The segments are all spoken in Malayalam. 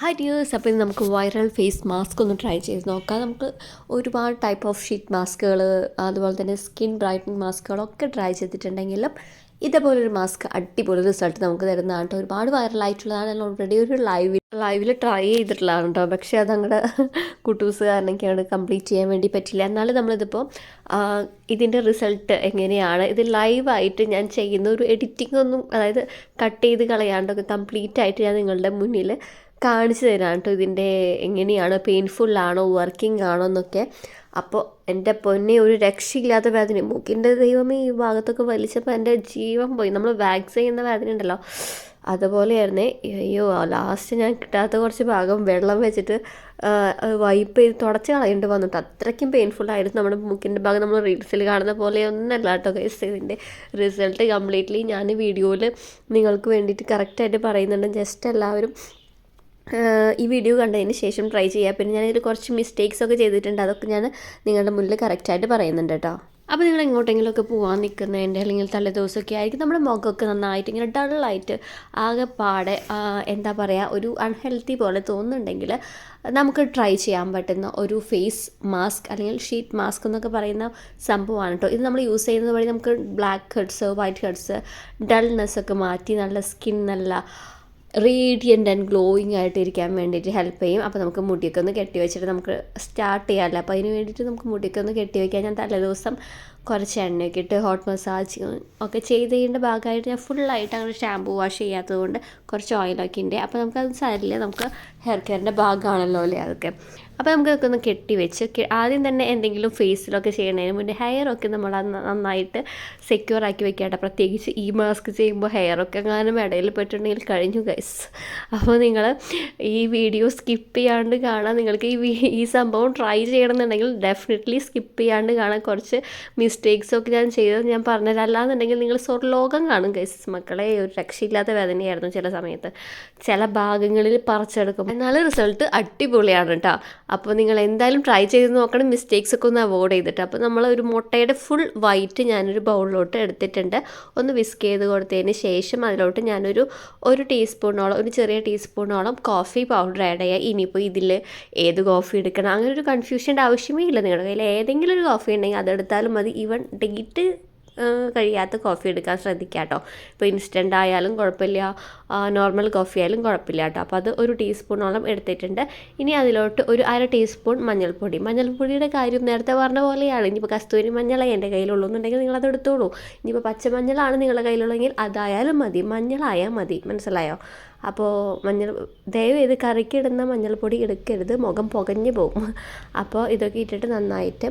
ഹായ് ഡിയേഴ്സ് അപ്പോൾ ഇന്ന് നമുക്ക് വൈറൽ ഫേസ് മാസ്ക് ഒന്ന് ട്രൈ ചെയ്ത് നോക്കാം. നമുക്ക് ഒരുപാട് ടൈപ്പ് ഓഫ് ഷീറ്റ് മാസ്കുകൾ അതുപോലെ തന്നെ സ്കിൻ ബ്രൈറ്റനിങ് മാസ്കുകളൊക്കെ ട്രൈ ചെയ്തിട്ടുണ്ടെങ്കിലും ഇതേപോലൊരു മാസ്ക് അടിപൊളി റിസൾട്ട് നമുക്ക് തരുന്നതാണ് കേട്ടോ. ഒരുപാട് വൈറലായിട്ടുള്ളതാണ് ഓൾറെഡി ഒരു ലൈവിൽ ലൈവിൽ ട്രൈ ചെയ്തിട്ടുള്ളതാണ് കേട്ടോ. പക്ഷേ അത് കുട്ടൂസ് കാരണമൊക്കെയാണ് കംപ്ലീറ്റ് ചെയ്യാൻ വേണ്ടി പറ്റില്ല. എന്നാലും നമ്മളിതിപ്പോൾ ഇതിന്റെ റിസൾട്ട് എങ്ങനെയാണ്? ഇത് ലൈവായിട്ട് ഞാൻ ചെയ്യുന്ന ഒരു എഡിറ്റിംഗ് ഒന്നും അതായത് കട്ട് ചെയ്ത് കളയാണ്ടൊക്കെ കംപ്ലീറ്റ് ആയിട്ട് ഞാൻ നിങ്ങളുടെ മുന്നിൽ കാണിച്ചു തരാം കേട്ടോ ഇതിന്റെ എങ്ങനെയാണ് പെയിൻഫുൾ ആണോ വർക്കിംഗ് ആണോ എന്നൊക്കെ. അപ്പോൾ എന്റെ പൊന്നെ ഒരു രക്ഷയില്ലാത്ത വേദന മൂക്കിന്റെ ദൈവമേ ഈ ഭാഗത്തൊക്കെ വലിച്ചപ്പോൾ എന്റെ ജീവൻ പോയി. നമ്മൾ വാക്സ് ചെയ്യുന്ന വേദന ഉണ്ടല്ലോ. അതുപോലെയായിരുന്നേ. അയ്യോ ലാസ്റ്റ് ഞാൻ കിട്ടാത്ത കുറച്ച് ഭാഗം വെള്ളം വെച്ചിട്ട് വൈപ്പ് ചെയ്ത് തുടച്ച് കളയേണ്ടി വന്നിട്ട് അത്രയ്ക്കും പെയിൻഫുൾ ആയിരുന്നു. നമ്മുടെ മൂക്കിന്റെ ഭാഗം നമ്മൾ റീൽസിൽ കാണുന്ന പോലെ ഒന്നല്ല കേട്ടോ ഗൈസ് ഇതിന്റെ റിസൾട്ട് കംപ്ലീറ്റ്ലി ഞാൻ വീഡിയോയിൽ നിങ്ങൾക്ക് വേണ്ടിയിട്ട് കറക്റ്റായിട്ട് പറയുന്നുണ്ട്. ജസ്റ്റ് എല്ലാവരും ഈ വീഡിയോ കണ്ടതിന് ശേഷം ട്രൈ ചെയ്യുക പിന്നെ ഞാനതിൽ കുറച്ച് മിസ്റ്റേക്സ് ഒക്കെ ചെയ്തിട്ടുണ്ട്. അതൊക്കെ ഞാൻ നിങ്ങളുടെ മുന്നിൽ കറക്റ്റായിട്ട് പറയുന്നുണ്ട് കേട്ടോ. അപ്പോൾ നിങ്ങൾ എങ്ങോട്ടെങ്കിലുമൊക്കെ പോകാൻ നിൽക്കുന്നതിന്റെ അല്ലെങ്കിൽ തലേ ദിവസമൊക്കെ ആയിരിക്കും നമ്മുടെ മുഖമൊക്കെ നന്നായിട്ട് ഇങ്ങനെ ഡള്ളായിട്ട് ആകെ പാടെ എന്താ പറയുക ഒരു അൺഹെൽത്തി പോലെ തോന്നുന്നുണ്ടെങ്കിൽ നമുക്ക് ട്രൈ ചെയ്യാൻ പറ്റുന്ന ഒരു ഫേസ് മാസ്ക് അല്ലെങ്കിൽ ഷീറ്റ് മാസ്ക് എന്നൊക്കെ പറയുന്ന സംഭവമാണ് കേട്ടോ. ഇത് നമ്മൾ യൂസ് ചെയ്യുന്നത് വഴി നമുക്ക് black heads white heads dullness ഒക്കെ മാറ്റി നല്ല സ്കിൻ നല്ല റേഡിയന്റ് ആൻഡ് ഗ്ലോയിങ് ആയിട്ട് ഇരിക്കാൻ വേണ്ടിയിട്ട് ഹെൽപ്പ് ചെയ്യും. അപ്പോൾ നമുക്ക് മുടിയൊക്കെ ഒന്ന് കെട്ടി വെച്ചിട്ട് നമുക്ക് സ്റ്റാർട്ട് ചെയ്യാമല്ലോ അപ്പോൾ അതിന് വേണ്ടിയിട്ട് നമുക്ക് മുടിയൊക്കെ ഒന്ന് കെട്ടി വയ്ക്കാൻ ഞാൻ തലേദിവസം കുറച്ച് എണ്ണയൊക്കെ ഇട്ട് ഹോട്ട് മസാജ് ഒക്കെ ചെയ്തതിന്റെ ഭാഗമായിട്ട് ഞാൻ ഫുള്ളായിട്ട് അങ്ങനെ ഷാമ്പൂ വാഷ് ചെയ്യാത്തത് കൊണ്ട് കുറച്ച് ഓയിലൊക്കെ ഉണ്ട് അപ്പോൾ നമുക്കത് സാരില്ല നമുക്ക് ഹെയർ കെയറിന്റെ ഭാഗമാണല്ലോ അല്ലേ അതൊക്കെ. അപ്പോൾ നമുക്ക് അതൊക്കെ ഒന്ന് കെട്ടി വെച്ച് ആദ്യം തന്നെ എന്തെങ്കിലും ഫേസിലൊക്കെ ചെയ്യണതിന് മുന്നേ ഹെയറൊക്കെ നമ്മൾ നന്നായിട്ട് സെക്യൂർ ആക്കി വെക്കേണ്ട പ്രത്യേകിച്ച് ഈ മാസ്ക് ചെയ്യുമ്പോൾ ഹെയറൊക്കെ എങ്ങാനും ഇടയിൽ പെട്ടിട്ടുണ്ടെങ്കിൽ കഴിഞ്ഞു ഗൈസ് അപ്പോൾ നിങ്ങൾ ഈ വീഡിയോ സ്കിപ്പ് ചെയ്യാണ്ട് കാണാൻ നിങ്ങൾക്ക് ഈ ഈ സംഭവം ട്രൈ ചെയ്യണമെന്നുണ്ടെങ്കിൽ ഡെഫിനറ്റ്ലി സ്കിപ്പ് ചെയ്യാണ്ട് കാണാൻ കുറച്ച് മിസ്റ്റേക്സ് ഒക്കെ ഞാൻ ചെയ്തത് ഞാൻ പറഞ്ഞത്. അല്ലാന്നുണ്ടെങ്കിൽ നിങ്ങൾ സ്വർലോകം കാണും ഗൈസ് മക്കളെ ഒരു രക്ഷയില്ലാത്ത വേദനയായിരുന്നു ചില സമയത്ത്. ചില ഭാഗങ്ങളിൽ പറിച്ചെടുക്കും. എന്നാൽ റിസൾട്ട് അടിപൊളിയാണ് കേട്ടോ അപ്പോൾ നിങ്ങൾ എന്തായാലും ട്രൈ ചെയ്ത് നോക്കണം. മിസ്റ്റേക്സ് ഒക്കെ ഒന്ന് അവോയ്ഡ് ചെയ്തിട്ട്. അപ്പോൾ നമ്മൾ ഒരു മുട്ടയുടെ ഫുൾ വൈറ്റ് ഞാനൊരു ബൗളിലോട്ട് എടുത്തിട്ടുണ്ട്. ഒന്ന് വിസ്ക് ചെയ്ത് കൊടുത്തതിന് ശേഷം അതിലോട്ട് ഞാനൊരു ഒരു ടീസ്പൂണോളം ഒരു ചെറിയ ടീസ്പൂണോളം കോഫി പൗഡർ ആഡ് ചെയ്യുക ഇനിയിപ്പോൾ ഇതിൽ ഏത് കോഫി എടുക്കണം? അങ്ങനെ ഒരു കൺഫ്യൂഷന്റെ ആവശ്യമേ ഇല്ല നിങ്ങളുടെ കയ്യിൽ. ഏതെങ്കിലും ഒരു കോഫി ഉണ്ടെങ്കിൽ അതെടുത്താലും മതി. ഈവൻ ഡേറ്റ് കഴിയാത്ത കോഫി എടുക്കാൻ ശ്രദ്ധിക്കുക കേട്ടോ ഇപ്പോൾ ഇൻസ്റ്റന്റ് ആയാലും കുഴപ്പമില്ല. നോർമൽ കോഫി ആയാലും കുഴപ്പമില്ല കേട്ടോ അപ്പോൾ അത് ഒരു ടീസ്പൂണോളം എടുത്തിട്ടുണ്ട്. ഇനി അതിലോട്ട് ഒരു അര ടീസ്പൂൺ മഞ്ഞൾപ്പൊടി. മഞ്ഞൾപ്പൊടിയുടെ കാര്യം നേരത്തെ പറഞ്ഞ പോലെയാണ്. ഇനിയിപ്പോൾ കസ്തൂരി മഞ്ഞളേ എന്റെ കയ്യിലുള്ളൂ എന്നുണ്ടെങ്കിൽ നിങ്ങളത് എടുത്തോളൂ. ഇനിയിപ്പോൾ പച്ചമഞ്ഞളാണ് നിങ്ങളുടെ കയ്യിലുള്ളെങ്കിൽ അതായാലും മതി. മഞ്ഞളായാൽ മതി. മനസ്സിലായോ? അപ്പോൾ മഞ്ഞൾ ദയവ് ചെയ്ത് കറിക്കിടുന്ന മഞ്ഞൾപ്പൊടി എടുക്കരുത്. മുഖം പുകഞ്ഞു പോകും. അപ്പോൾ ഇതൊക്കെ ഇട്ടിട്ട് നന്നായിട്ട്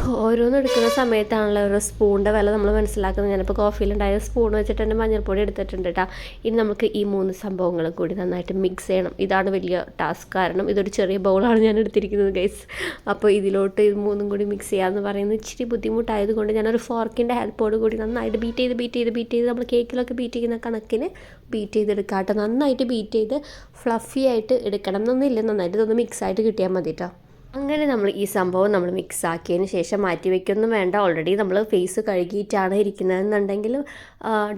ഓരോന്ന് എടുക്കുന്ന സമയത്താണല്ലോ ഓരോ സ്പൂണിന്റെ വില നമ്മൾ മനസ്സിലാക്കുന്നത്. ഞാനിപ്പോൾ കോഫിയിലുണ്ടായ സ്പൂൺ വെച്ചിട്ട് തന്നെ മഞ്ഞൾപ്പൊടി എടുത്തിട്ടുണ്ട് കേട്ടോ ഇനി നമുക്ക് ഈ മൂന്ന് സംഭവങ്ങളും കൂടി നന്നായിട്ട് മിക്സ് ചെയ്യണം. ഇതാണ് വലിയ ടാസ്ക് കാരണം ഇതൊരു ചെറിയ ബൗളാണ് ഞാൻ എടുത്തിരിക്കുന്നത് ഗൈസ് അപ്പോൾ ഇതിലോട്ട് ഇത് മൂന്നും കൂടി മിക്സ് ചെയ്യാമെന്ന് പറയുന്നത് ഇച്ചിരി ബുദ്ധിമുട്ടായതുകൊണ്ട് ഞാനൊരു ഫോർക്കിന്റെ ഹെൽപ്പോട് കൂടി നന്നായിട്ട് ബീറ്റ് ചെയ്ത് ബീറ്റ് ചെയ്ത് ബീറ്റ് ചെയ്ത് നമ്മൾ കേക്കിലൊക്കെ ബീറ്റ് ചെയ്യുന്ന കണക്കിന് ബീറ്റ് ചെയ്തെടുക്കാം കേട്ടോ നന്നായിട്ട് ബീറ്റ് ചെയ്ത് ഫ്ലഫി ആയിട്ട് എടുക്കണം. എന്നൊന്നുമില്ല നന്നായിട്ട് ഇതൊന്ന് മിക്സ് ആയിട്ട് കിട്ടിയാൽ മതി കേട്ടോ അങ്ങനെ നമ്മൾ ഈ സംഭവം നമ്മൾ മിക്സ് ആക്കിയതിന് ശേഷം മാറ്റി വയ്ക്കൊന്നും വേണ്ട. ഓൾറെഡി നമ്മൾ ഫേസ് കഴുകിയിട്ടാണ് ഇരിക്കുന്നതെന്നുണ്ടെങ്കിൽ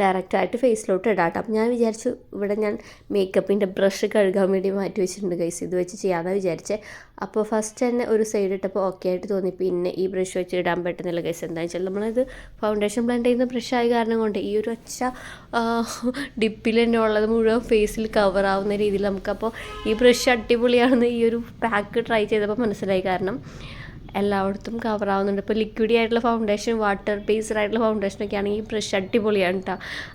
ഡയറക്റ്റായിട്ട് ഫേസിലോട്ട് ഇടാം അപ്പം ഞാൻ വിചാരിച്ചു ഇവിടെ ഞാൻ മേക്കപ്പിന്റെ ബ്രഷ് കഴുകാൻ വേണ്ടി മാറ്റി വെച്ചിട്ടുണ്ട് ഗൈസ് ഇത് വെച്ച് ചെയ്യാമെന്നാണ് വിചാരിച്ചത് അപ്പോൾ ഫസ്റ്റ് തന്നെ ഒരു സൈഡ് ഇട്ടപ്പോൾ ഓക്കെ ആയിട്ട് തോന്നി. പിന്നെ ഈ ബ്രഷ് വെച്ച് ഇടാൻ പറ്റുന്നില്ല ഗൈസ് എന്താണെന്ന് വെച്ചാൽ നമ്മളിത് ഫൗണ്ടേഷൻ ബ്ലെൻഡ് ചെയ്യുന്ന ബ്രഷ് ആയ കാരണം കൊണ്ട് ഈ ഒരു ഒച്ച ഡിപ്പിൽ തന്നെ ഉള്ളത് മുഴുവൻ ഫേസിൽ കവർ ആവുന്ന രീതിയിൽ നമുക്കപ്പോൾ ഈ ബ്രഷ് അടിപൊളിയാണെന്ന് ഈ ഒരു പാക്ക് ട്രൈ ചെയ്തപ്പോൾ മനസ്സിലായി. കാരണം എല്ലായിടത്തും കവർ ആവുന്നുണ്ട്. ഇപ്പോൾ ലിക്വിഡി ആയിട്ടുള്ള ഫൗണ്ടേഷൻ വാട്ടർ ബേസ്ഡ് ആയിട്ടുള്ള ഫൗണ്ടേഷനൊക്കെ ആണെങ്കിൽ ഈ ബ്രഷ് അടിപൊളിയാണ് കേട്ടോ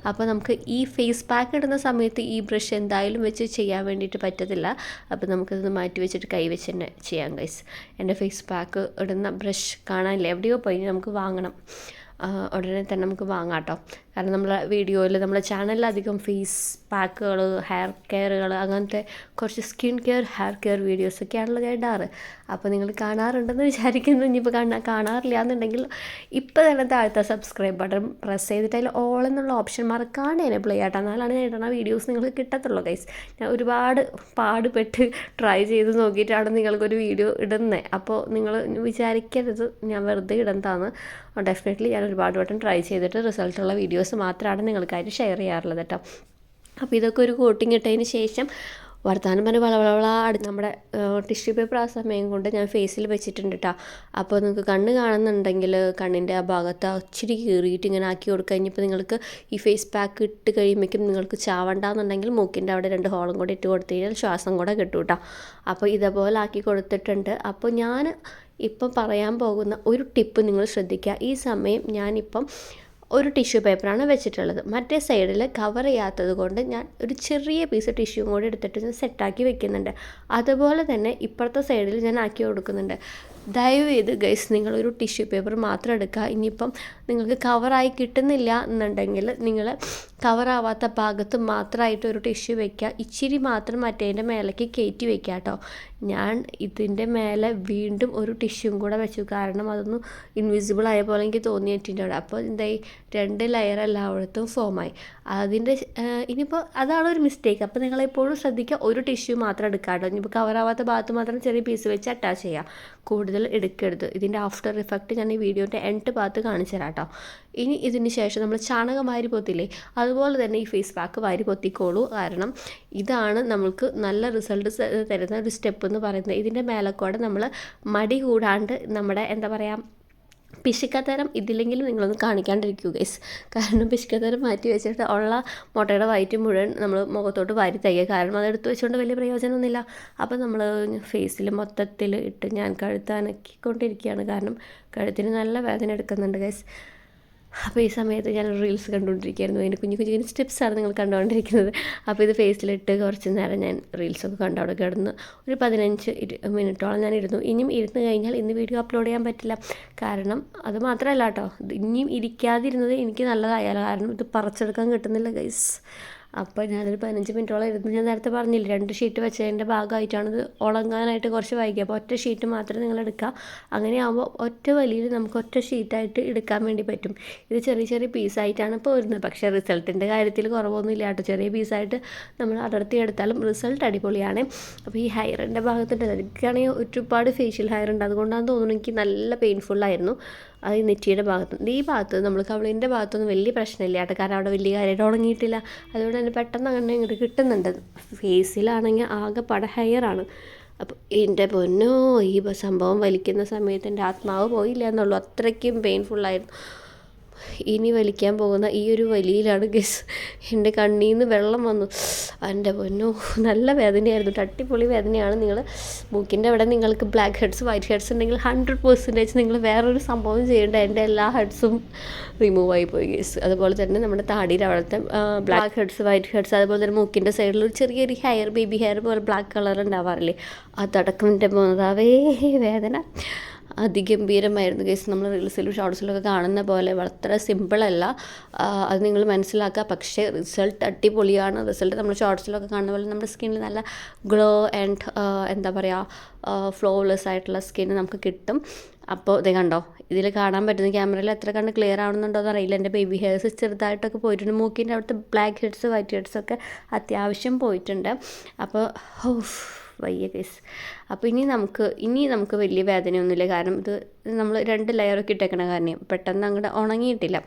അപ്പോൾ നമുക്ക് ഈ ഫേസ് പാക്ക് ഇടുന്ന സമയത്ത് ഈ ബ്രഷ് എന്തായാലും വെച്ച് ചെയ്യാൻ വേണ്ടിയിട്ട് പറ്റത്തില്ല. അപ്പോൾ നമുക്കിത് മാറ്റി വെച്ചിട്ട് കൈ വെച്ച് തന്നെ ചെയ്യാം ഗൈസ് എന്റെ ഫേസ് പാക്ക് ഇടുന്ന ബ്രഷ് കാണാനില്ല? എവിടെയോ പോയി. നമുക്ക് വാങ്ങണം. ഉടനെ തന്നെ നമുക്ക് വാങ്ങാം കേട്ടോ കാരണം നമ്മളെ വീഡിയോയിൽ നമ്മളെ ചാനലിലധികം ഫേസ് പാക്കുകൾ ഹെയർ കെയറുകൾ അങ്ങനത്തെ കുറച്ച് സ്കിൻ കെയർ ഹെയർ കെയർ വീഡിയോസൊക്കെയാണല്ലോ ഞാൻ ഇടാറ്. അപ്പോൾ നിങ്ങൾ കാണാറുണ്ടെന്ന് വിചാരിക്കുന്നു. ഇനിയിപ്പോൾ കാണാൻ കാണാറില്ല എന്നുണ്ടെങ്കിൽ ഇപ്പോൾ തന്നെ താഴത്തെ സബ്സ്ക്രൈബ് ബട്ടൺ പ്രസ് ചെയ്തിട്ട് അതിൽ ഓൾ എന്നുള്ള ഓപ്ഷൻ മറക്കാണ്ട് എനേബിൾ ചെയ്യാട്ടോ എന്നാലാണ് ഞാൻ ഇടുന്ന വീഡിയോസ് നിങ്ങൾക്ക് കിട്ടത്തുള്ളൂ ഗൈസ് ഞാൻ ഒരുപാട് പാടുപെട്ട് ട്രൈ ചെയ്ത് നോക്കിയിട്ടാണ് നിങ്ങൾക്കൊരു വീഡിയോ ഇടുന്നത് അപ്പോൾ നിങ്ങൾ വിചാരിക്കരുത് ഞാൻ വെറുതെ ഇടുന്നതാണ്. ഡെഫിനറ്റ്ലി ഞാൻ ഒരുപാട് വട്ടം ട്രൈ ചെയ്തിട്ട് റിസൾട്ടുള്ള വീഡിയോസ് മാത്രമാണ് നിങ്ങൾക്കായിട്ട് ഷെയർ ചെയ്യാറുള്ളത് കേട്ടോ അപ്പോൾ ഇതൊക്കെ ഒരു കോട്ടിങ് ഇട്ടതിന് ശേഷം വർത്തമാനം പറഞ്ഞ് വളവളവള അടുത്ത് നമ്മുടെ ടിഷ്യൂ പേപ്പർ ആ സമയം കൊണ്ട് ഞാൻ ഫേസിൽ വെച്ചിട്ടുണ്ട് കേട്ടോ അപ്പോൾ നിങ്ങൾക്ക് കണ്ണ് കാണുന്നുണ്ടെങ്കിൽ കണ്ണിന്റെ ആ ഭാഗത്ത് ഇച്ചിരി കീറിയിട്ട് ഇങ്ങനെ ആക്കി കൊടുക്കുക കഴിഞ്ഞപ്പോൾ നിങ്ങൾക്ക് ഈ ഫേസ് പാക്ക് ഇട്ട് കഴിയുമ്പോഴേക്കും നിങ്ങൾക്ക് ചാവണ്ടെന്നുണ്ടെങ്കിൽ മൂക്കിന്റെ അവിടെ രണ്ട് ഹോളും കൂടി ഇട്ട് കൊടുത്തു കഴിഞ്ഞാൽ ശ്വാസം കൂടെ കിട്ടും കേട്ടോ അപ്പോൾ ഇതേപോലെ ആക്കി കൊടുത്തിട്ടുണ്ട്. അപ്പോൾ ഞാൻ ഇപ്പം പറയാൻ പോകുന്ന ഒരു ടിപ്പ് നിങ്ങൾ ശ്രദ്ധിക്കുക ഈ സമയം ഞാനിപ്പം ഒരു ടിഷ്യൂ പേപ്പറാണ് വെച്ചിട്ടുള്ളത്. മറ്റേ സൈഡിൽ കവർ ചെയ്യാത്തത് കൊണ്ട് ഞാൻ ഒരു ചെറിയ പീസ് ടിഷ്യൂ കൂടി എടുത്തിട്ട് ഞാൻ സെറ്റാക്കി വെക്കുന്നുണ്ട്. അതുപോലെ തന്നെ ഇപ്പുറത്തെ സൈഡിൽ ഞാൻ ആക്കി കൊടുക്കുന്നുണ്ട്. ദയവ് ചെയ്ത് ഗൈസ് നിങ്ങളൊരു ടിഷ്യൂ പേപ്പർ മാത്രം എടുക്കുക. ഇനിയിപ്പം നിങ്ങൾക്ക് കവറായി കിട്ടുന്നില്ല എന്നുണ്ടെങ്കിൽ നിങ്ങൾ കവറാവാത്ത ഭാഗത്ത് മാത്രമായിട്ട് ഒരു ടിഷ്യൂ വെക്കുക ഇച്ചിരി മാത്രം മറ്റേതിന്റെ മേലേക്ക് കയറ്റി വെക്കുക കേട്ടോ ഞാൻ ഇതിന്റെ മേലെ വീണ്ടും ഒരു ടിഷ്യൂം കൂടെ വെച്ചു. കാരണം അതൊന്നും ഇൻവിസിബിൾ ആയ പോലെ എനിക്ക് തോന്നിയിട്ടുണ്ട് അപ്പോൾ എന്തായി? രണ്ട് ലെയർ എല്ലായിടത്തും ഫോമായി അതിന്റെ ഇനിയിപ്പോൾ അതാണ് ഒരു മിസ്റ്റേക്ക് അപ്പോൾ നിങ്ങളെപ്പോഴും ശ്രദ്ധിക്കുക ഒരു ടിഷ്യൂ മാത്രം എടുക്കുക കേട്ടോ ഇനിയിപ്പോൾ കവറാവാത്ത ഭാഗത്ത് മാത്രം ചെറിയ പീസ് വെച്ച് അറ്റാച്ച് ചെയ്യുക കൂടുതൽ എടുക്കരുത്. ഇതിന്റെ ആഫ്റ്റർ ഇഫക്റ്റ് ഞാൻ ഈ വീഡിയോന്റെ എൻഡ് ഭാഗത്ത് കാണിച്ചു തരാം കേട്ടോ ഇനി ഇതിന് ശേഷം നമ്മൾ ചാണകം വാരി പൊത്തില്ലേ അതുപോലെ തന്നെ ഈ ഫേസ് പാക്ക് വാരി പൊത്തിക്കോളൂ. കാരണം ഇതാണ് നമ്മൾക്ക് നല്ല റിസൾട്ട് തരുന്ന ഒരു സ്റ്റെപ്പ് എന്ന് പറയുന്നത്. ഇതിന്റെ മേലക്കൂടെ നമ്മൾ മടി കൂടാണ്ട് നമ്മുടെ എന്താ പറയുക പിശുക്കത്തരം ഇതില്ലെങ്കിലും നിങ്ങളൊന്ന് കാണിക്കാണ്ടിരിക്കൂ ഗൈസ് കാരണം പിശുക്കത്തരം മാറ്റി വെച്ചിട്ട് ഉള്ള മുട്ടയുടെ വയറ്റ് മുഴുവൻ നമ്മൾ മുഖത്തോട്ട് വാരി തയ്യുക കാരണം അതെടുത്ത് വെച്ചുകൊണ്ട് വലിയ പ്രയോജനമൊന്നുമില്ല. അപ്പോൾ നമ്മൾ ഫേസിൽ മൊത്തത്തിൽ ഇട്ട് ഞാൻ കഴുത്ത് അനക്കിക്കൊണ്ടിരിക്കുകയാണ് കാരണം കഴുത്തിന് നല്ല വേദന എടുക്കുന്നുണ്ട് ഗൈസ് അപ്പോൾ ഈ സമയത്ത് ഞാൻ റീൽസ് കണ്ടുകൊണ്ടിരിക്കുകയായിരുന്നു. അതിന്റെ കുഞ്ഞു കുഞ്ഞു കുഞ്ഞു സ്റ്റെപ്സാണ് നിങ്ങൾ കണ്ടുകൊണ്ടിരിക്കുന്നത്. അപ്പോൾ ഇത് ഫേസിലിട്ട് കുറച്ച് നേരം ഞാൻ റീൽസൊക്കെ കണ്ടു അവിടെ കിടന്ന് ഒരു പതിനഞ്ച് മിനിറ്റോളം ഞാൻ ഇരുന്നു. ഇനിയും ഇരുന്ന് കഴിഞ്ഞാൽ ഇന്ന് വീഡിയോ അപ്ലോഡ് ചെയ്യാൻ പറ്റില്ല. കാരണം അത് മാത്രമല്ല കേട്ടോ. ഇനിയും ഇരിക്കാതിരുന്നത് എനിക്ക് നല്ലതായാലോ. കാരണം ഇത് പറിച്ചെടുക്കാൻ കിട്ടുന്നില്ല ഗൈസ് അപ്പോൾ ഞാനൊരു പതിനഞ്ച് മിനിറ്റോളം ഇരുന്ന് ഞാൻ നേരത്തെ പറഞ്ഞില്ല രണ്ട് ഷീറ്റ് വെച്ചതിന്റെ ഭാഗമായിട്ടാണ് ഇത് ഉണങ്ങാനായിട്ട് കുറച്ച് വൈകി അപ്പോൾ ഒറ്റ ഷീറ്റ് മാത്രമേ നിങ്ങൾ എടുക്കുക. അങ്ങനെയാകുമ്പോൾ ഒറ്റ വലിയ നമുക്ക് ഒറ്റ ഷീറ്റായിട്ട് എടുക്കാൻ വേണ്ടി പറ്റും. ഇത് ചെറിയ ചെറിയ പീസായിട്ടാണ് ഇപ്പോൾ വരുന്നത് പക്ഷേ റിസൾട്ടിന്റെ കാര്യത്തിൽ കുറവൊന്നും ഇല്ല കേട്ടോ. ചെറിയ പീസായിട്ട് നമ്മൾ അടർത്തി എടുത്താലും റിസൾട്ട് അടിപൊളിയാണ്. അപ്പോൾ ഈ ഹെയറിന്റെ ഭാഗത്തുണ്ട് എനിക്കാണെങ്കിൽ ഒരുപാട് ഫേഷ്യൽ ഹെയർ ഉണ്ട്. അതുകൊണ്ടാണെന്ന് തോന്നുന്നു എനിക്ക് നല്ല പെയിൻഫുള്ളായിരുന്നു അത് നെറ്റിയുടെ ഭാഗത്ത് ഈ ഭാഗത്ത് നമ്മൾ കവിളിന്റെ ഭാഗത്തൊന്നും വലിയ പ്രശ്നമില്ല കേട്ടോ. കാരണം അവിടെ വലിയ കാര്യമായിട്ട് ഉണങ്ങിയിട്ടില്ല. അതുകൊണ്ട് തന്നെ പെട്ടെന്ന് അങ്ങനെ ഇങ്ങോട്ട് കിട്ടുന്നുണ്ട്. ഫേസിലാണെങ്കിൽ ആകെ പട ഹെയറാണ് അപ്പോൾ എന്റെ പൊന്നോ ഈ സംഭവം വലിക്കുന്ന സമയത്ത് എന്റെ ആത്മാവ് പോയില്ല എന്നുള്ളൂ. അത്രയ്ക്കും പെയിൻഫുള്ളായിരുന്നു ഇനി വലിക്കാൻ പോകുന്ന ഈ ഒരു വലിയിലാണ് ഗസ്. എന്റെ കണ്ണിൽ നിന്ന് വെള്ളം വന്നു. എന്റെ പൊന്നോ നല്ല വേദനയായിരുന്നു. തട്ടിപ്പൊളി വേദനയാണ് നിങ്ങൾ മൂക്കിന്റെ അവിടെ നിങ്ങൾക്ക് ബ്ലാക്ക് ഹെഡ്സ് വൈറ്റ് ഹെഡ്സ് ഉണ്ടെങ്കിൽ ഹൺഡ്രഡ് പെർസെന്റേജ് നിങ്ങൾ വേറൊരു സംഭവം ചെയ്യേണ്ട. എന്റെ എല്ലാ ഹെഡ്സും റിമൂവ് ആയി പോയി ഗസ്. അതുപോലെ തന്നെ നമ്മുടെ താടിയിൽ അവിടുത്തെ ബ്ലാക്ക് ഹെഡ്സ് വൈറ്റ് ഹെഡ്സ് അതുപോലെ തന്നെ മൂക്കിന്റെ സൈഡിൽ ഒരു ചെറിയൊരു ഹെയർ ബേബി ഹെയർ പോലെ ബ്ലാക്ക് കളർ ഉണ്ടാവാറില്ലേ? അതടക്കം എന്റെ മോതാവേ വേദന. അതിഗംഭീരമായിരുന്നു കേസ് നമ്മൾ റീൽസിലും ഷോർട്സിലൊക്കെ കാണുന്ന പോലെ വളരെ സിമ്പിളല്ല അത് നിങ്ങൾ മനസ്സിലാക്കുക. പക്ഷേ റിസൾട്ട് അടിപൊളിയാണ്. റിസൾട്ട് നമ്മൾ ഷോർട്സിലൊക്കെ കാണുന്ന പോലെ നമ്മുടെ സ്കിന്നിൽ നല്ല ഗ്ലോ ആൻഡ് എന്താ പറയുക ഫ്ലോലെസ് ആയിട്ടുള്ള സ്കിൻ നമുക്ക് കിട്ടും. അപ്പോൾ ഇത് കണ്ടോ? ഇതിൽ കാണാൻ പറ്റുന്ന ക്യാമറയിൽ എത്ര കണ്ട് ക്ലിയർ ആവുന്നുണ്ടോ എന്ന് അറിയില്ല. എന്റെ ബേബി ഹെയർസ് ചെറുതായിട്ടൊക്കെ പോയിട്ടുണ്ട്. മൂക്കിന്റെ അവിടുത്തെ ബ്ലാക്ക് ഹെഡ്സ് വൈറ്റ് ഹെഡ്സ് ഒക്കെ അത്യാവശ്യം പോയിട്ടുണ്ട്. അപ്പോൾ വയ്യ കേസ് അപ്പോൾ ഇനി നമുക്ക് ഇനി നമുക്ക് വലിയ വേദനയൊന്നുമില്ല. കാരണം ഇത് നമ്മൾ രണ്ട് ലെയറൊക്കെ ഇട്ടേക്കണ കാരണം പെട്ടെന്ന് അങ്ങോട്ട് ഉണങ്ങിയിട്ടില്ല.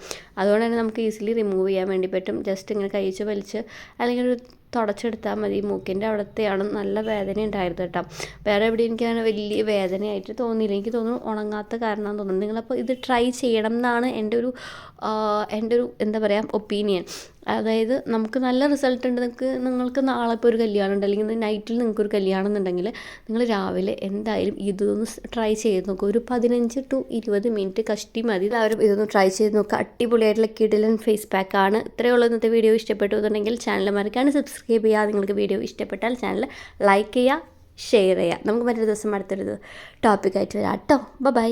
അതുകൊണ്ട് തന്നെ നമുക്ക് ഈസിലി റിമൂവ് ചെയ്യാൻ വേണ്ടി പറ്റും. ജസ്റ്റ് ഇങ്ങനെ കഴിച്ച് വലിച്ച് അല്ലെങ്കിൽ ഒരു തുടച്ചെടുത്താൽ മതി. മൂക്കിന്റെ അവിടത്തെയാണ് നല്ല വേദന ഉണ്ടായിരുന്നു കേട്ടോ. വേറെ എവിടെ എനിക്ക് അങ്ങനെ വലിയ വേദനയായിട്ട് തോന്നിയില്ല. എനിക്ക് തോന്നുന്നു ഉണങ്ങാത്ത കാരണമാണെന്ന് തോന്നുന്നു നിങ്ങളപ്പോൾ ഇത് ട്രൈ ചെയ്യണം എന്നാണ് എന്റെ ഒരു എന്റെ ഒരു എന്താ പറയുക ഒപ്പീനിയൻ അതായത് നമുക്ക് നല്ല റിസൾട്ട് ഉണ്ട്. നിങ്ങൾക്ക് നിങ്ങൾക്ക് നാളെ ഇപ്പോൾ ഒരു കല്യാണം ഉണ്ട്. അല്ലെങ്കിൽ നൈറ്റിൽ നിങ്ങൾക്ക് ഒരു കല്യാണം എന്നുണ്ടെങ്കിൽ നിങ്ങൾ രാവിലെ എന്തായാലും ഇതൊന്ന് ട്രൈ ചെയ്ത് നോക്കുക ഒരു പതിനഞ്ച് ടു ഇരുപത് മിനിറ്റ് കഷ്ടി മതി. എല്ലാവരും ഇതൊന്ന് ട്രൈ ചെയ്ത് നോക്കുക അടിപൊളിയായിട്ടുള്ള കിഡിലൻ ഫേസ് പാക്ക് ആണ്. ഇത്രയുള്ള ഇന്നത്തെ വീഡിയോ ഇഷ്ടപ്പെട്ടു എന്നുണ്ടെങ്കിൽ ചാനൽ മറക്കാണ് സബ്സ്ക്രൈബ് ചെയ്യുക. നിങ്ങൾക്ക് വീഡിയോ ഇഷ്ടപ്പെട്ടാൽ ചാനൽ ലൈക്ക് ചെയ്യുക ഷെയർ ചെയ്യുക. നമുക്ക് മറ്റൊരു ദിവസം അടുത്തൊരു ടോപ്പിക്കായിട്ട് വരാം. കേട്ടോ ബൈ